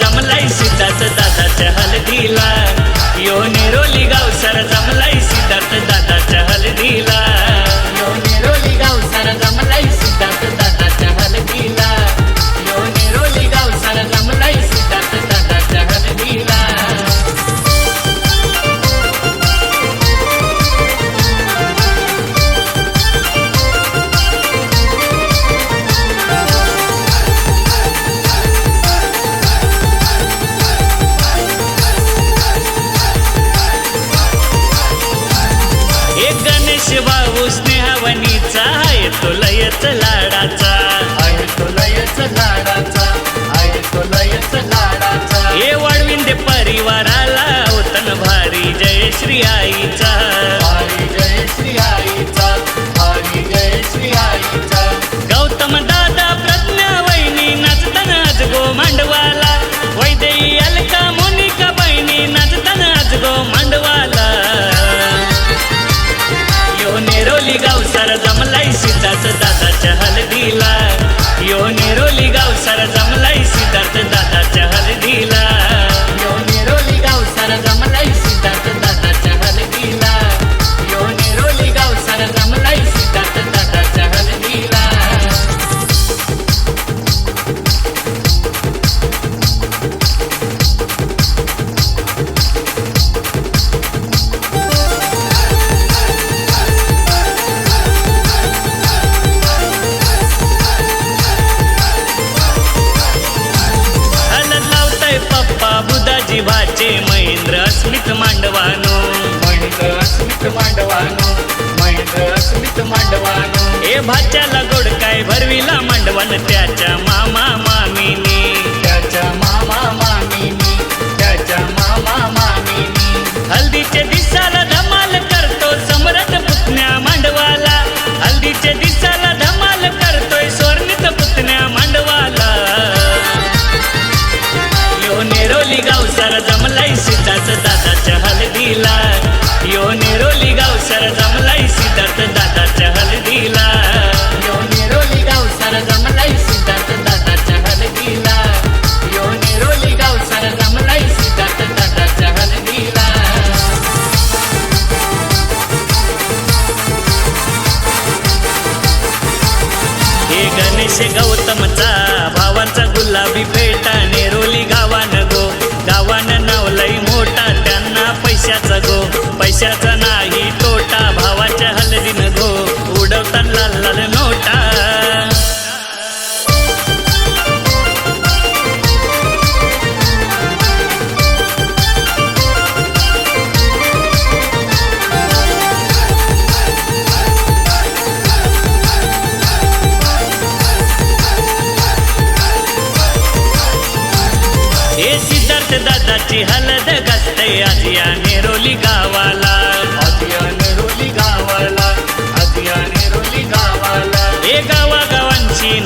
ramla लयच लाडाचा. आहे तो लयच लाडाचा आहे तो लयच लाडाचा. हे वाढविंदे परिवाराला होतन भारी जय श्री आईचा. हरी जय श्री आईचा हरी जय श्री आईचा. गौतम दादा प्रज्ञा वहिनी नाचताना आज गो मांडवाला वैदेही अलका मोनिका बहिणी नाचताना आज गो मांडवाला यो नेरोली गाव सारा अस्मित मांडवानो महेंद्र अस्मित मांडवानो. ए भाच्याला गोड काय? भरविला मांडवन त्याच्या मामा मामीनी. त्याच्या मामा मामीनी त्याच्या मामा मामीनी. हल्दीचे दिसाला धमाल करतो समरथ पुतण्या मांडवाला. हल्दीचे दिसाला धमाल करतोय स्वर्णित पुतण्या मांडवाला. यो नेरोली गाव सारा जमलाई सिद्धार्थ दादाच्या हलदीला. नेरोली गाव सारा जमलाई सिद्धार्थ दादाच्या हलदीला. यो निरोली गाव सारा जमलाई सिद्धार्थ दादाच्या हलगीला यो निरोली गाव सारा जमलाई सिद्धार्थ दादाच्या हलगीला हे गणेश गौतमचा भावाचा गुलाबी फेटा नेरोली गावान गो. गावान नाव लई मोठा त्यांना पैशाचा गो. पैशाचा नाही दादाची हलद घासते आज या नेरोली गावाला. आज या नेरोली गावाला. आज या नेरोली गावाला. हे गावागावांची